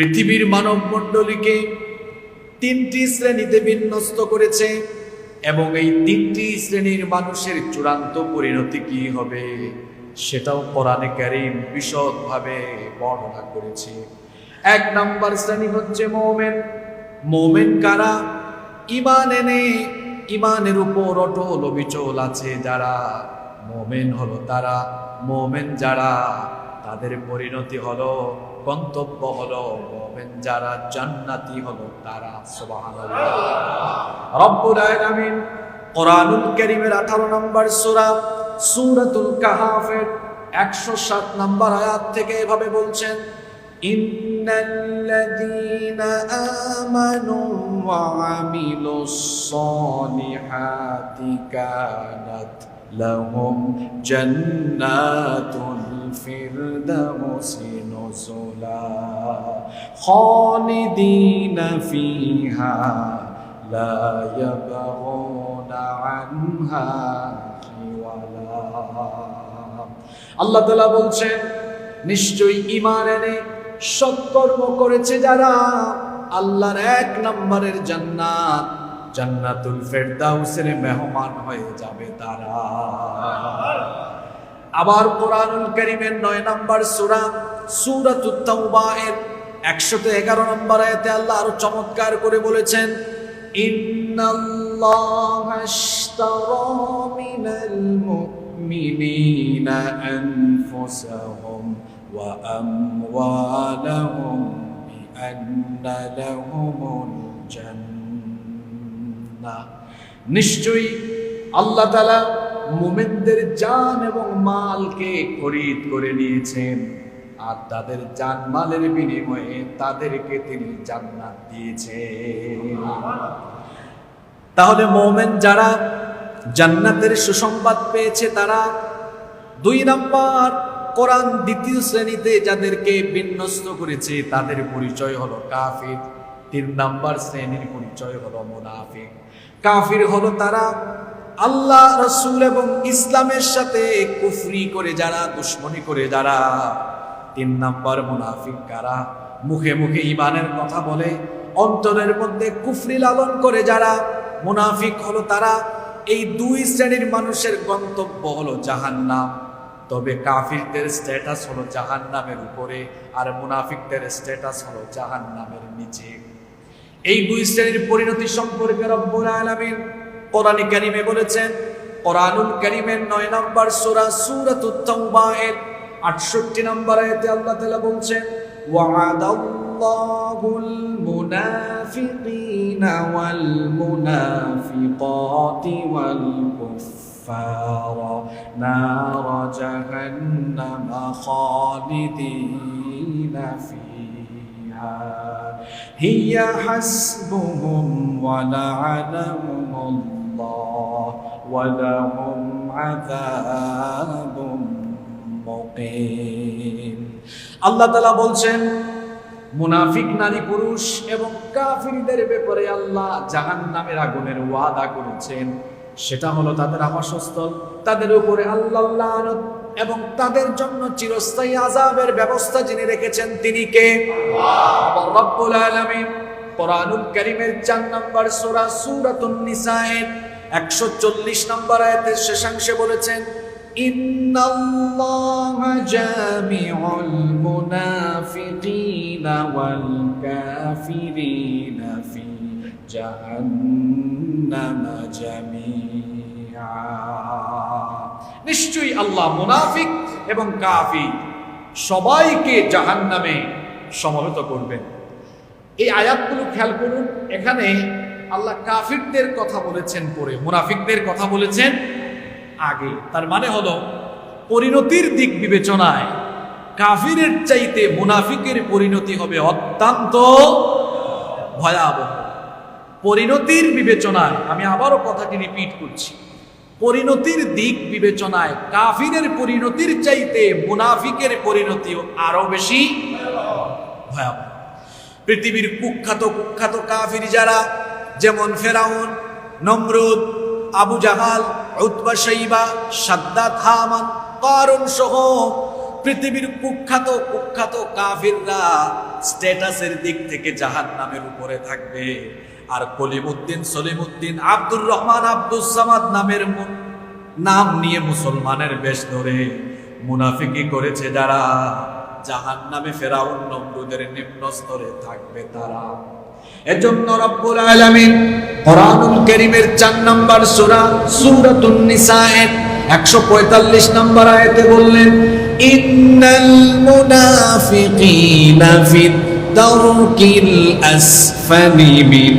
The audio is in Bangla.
পৃথিবীর মানব মণ্ডলীকে তিনটি শ্রেণীতে বিন্যস্ত করেছে এবং এই তিনটি শ্রেণির মানুষের চূড়ান্ত পরিণতি কি হবে সেটাও কোরআনে কারিম বিশদভাবে বর্ণনা করেছে। এক নাম্বার শ্রেণি হচ্ছে মোমেন। মোমেন কারা? ইমান এনে ইমানের উপর অটল অবিচল আছে যারা। মোমেন হলো তারা। মোমেন যারা, তাদের পরিণতি হলো গন্তব্য হলো মোমেন, যারা জান্নাতি হলো তারা, সুবহানাল্লাহ। রব্বুল আলামিন কোরআনুল কারীমের 18 নম্বর সূরা সূরাতুল কাহাফের 107 নম্বর আয়াত থেকে এভাবে বলছেন ইন্নাল্লাযীনা আমানু ওয়া আমিলুস সালিহাতি কানাত লাহুম জান্নাতুল ফিরদাউসি নুজুলা খালিদিনা ফিহা লা ইয়াবগুনা আনহা হিওয়ালা আল্লাহ তাআলা বলছেন, নিশ্চয়ই ঈমান এনে সৎকর্ম করেছে যারা, আল্লাহর এক নম্বরের জান্নাত, জান্নাতুল ফেরদাউসের মেহমান হয়ে যাবে তারা। আবার কোরআনুল কারীমের নয় নম্বর সূরা, সূরাতুত তাওবা এর 111 নম্বর আয়াতে আল্লাহ আরও চমৎকার করে বলেছেন, ইন্নাল্লাহা আমওয়ালাহুম বিআন্না লাহুমুল জান্নাহ নিশ্চয়ই আল্লাহ তাআলা মুমিনদের জান এবং মালকে খরিদ করে নিয়েছেন, আর তাদের জান মালের বিনিময়ে তাদেরকে তিনি জান্নাত দিয়েছেন। তাহলে মোমেন যারা জান্নাতের সুসংবাদ পেয়েছে, তারা দুই নাম্বার কোরআন দ্বিতীয় শ্রেণীতে যাদেরকে বিন্যস্ত করেছে, তাদের পরিচয় হলো কাফির। তিন নাম্বার শ্রেণির পরিচয় হলো মুনাফিক। কাফির হলো তারা আল্লাহ, রসুল এবং ইসলামের সাথে কুফরি করে যারা, দুশ্মনী করে যারা। তিন নাম্বার মুনাফিক কারা? মুখে মুখে ইমানের কথা বলে, অন্তরের মধ্যে কুফরি লালন করে যারা। মুনাফিক হলো তারা। এই দুই শ্রেণির মানুষের গন্তব্য হলো জাহান্নাম। তবে কাফিরদের স্ট্যাটাস হলো জাহান নামের উপরে আর মুনাফিকদের স্ট্যাটাস হলো জাহান্নামের নিচে। এই দুই শ্রেণির পরিণতি সম্পর্কে রব্বুল আলামিন কোরআনে কারিমে বলেছেন, কোরআনুল কারিমের নয় নম্বর সূরা তাওবা এর 68 নম্বর আয়াতে আল্লাহ তাআলা বলছেন ওয়া'দাল্লাহুল মুনাফিকিনা ওয়াল মুনাফিকাতি ওয়াল কুফফারা নার জাহান্নাম খালিদিনা ফিহা هي حسبهم ولعنهم الله ولهم عذاب مقيم আল্লাহ তালা বলছেন মুনাফিক নারী পুরুষ এবং কাফিরদের ব্যাপারে আল্লাহ জাহান নামের আগুনের ওয়াদা করেছেন সেটা হলো তাদের আবাসস্থল, তাদের উপরে আল্লাহ এবং তাদের জন্য চিরস্থায়ী আজাবের ব্যবস্থা যিনি রেখেছেন তিনি কে? রব্বুল আলামিন কোরআনুল কারীমের 4 নম্বর সূরা সূরাতুন নিসায়ের 140 নম্বর আয়াতের শেষাংশে বলেছেন, ইন্নাল্লাহা জামিউল মুনাফিকিনা ওয়াল কাফিরিনা ফি জাহান্নামা। নিশ্চয়ই আল্লাহ মুনাফিক এবং কাফি সবাইকে জাহান নামে সমবেত করবেন। এই আয়াতগুলো খেয়াল করুন, এখানে আল্লাহ কাফিরদের কথা বলেছেন পরে, মুনাফিকদের কথা বলেছেন আগে। তার মানে হলো, পরিণতির দিক বিবেচনায় কাফিরের চাইতে মুনাফিকের পরিণতি হবে অত্যন্ত ভয়াবহ। পরিণতির বিবেচনায়, আমি আবারও কথাটি রিপিট করছি, পরিণতির দিক বিবেচনায় কাফিরের পরিণতির চাইতে মুনাফিকের পরিণতিও আরও বেশি ভয়াবহ। পৃথিবীর কুখ্যাত কুখ্যাত কাফির যারা, যেমন ফেরাউন, নমরুদ, আবু জাহাল, উতবা সাইবা সাদ্দাত, হামান কারণ সহ পৃথিবীর কুখ্যাত কুখ্যাত কাফিররা স্ট্যাটাসের দিক থেকে জাহান নামের উপরে থাকবে। আর কলিমুদ্দিন সলিমুদ্দিন আব্দুর রহমান আব্দুল সামাদ নামের নাম নিয়ে মুসলমানের বেশ ধরে মুনাফিকি করেছে যারা। জাহান নামে ফেরাউন নমরুদের নিম্ন স্তরে থাকবে তারা। এজন্য রব্বুল আলামিন কোরআনুল কারীমের 4 নাম্বার সূরা, সূরাতুন নিসায়ের 145 নম্বর আয়াতে বললেন, ইন্নাল মুনাফিকিনা ফিদ দারকিল আসফালি মিনা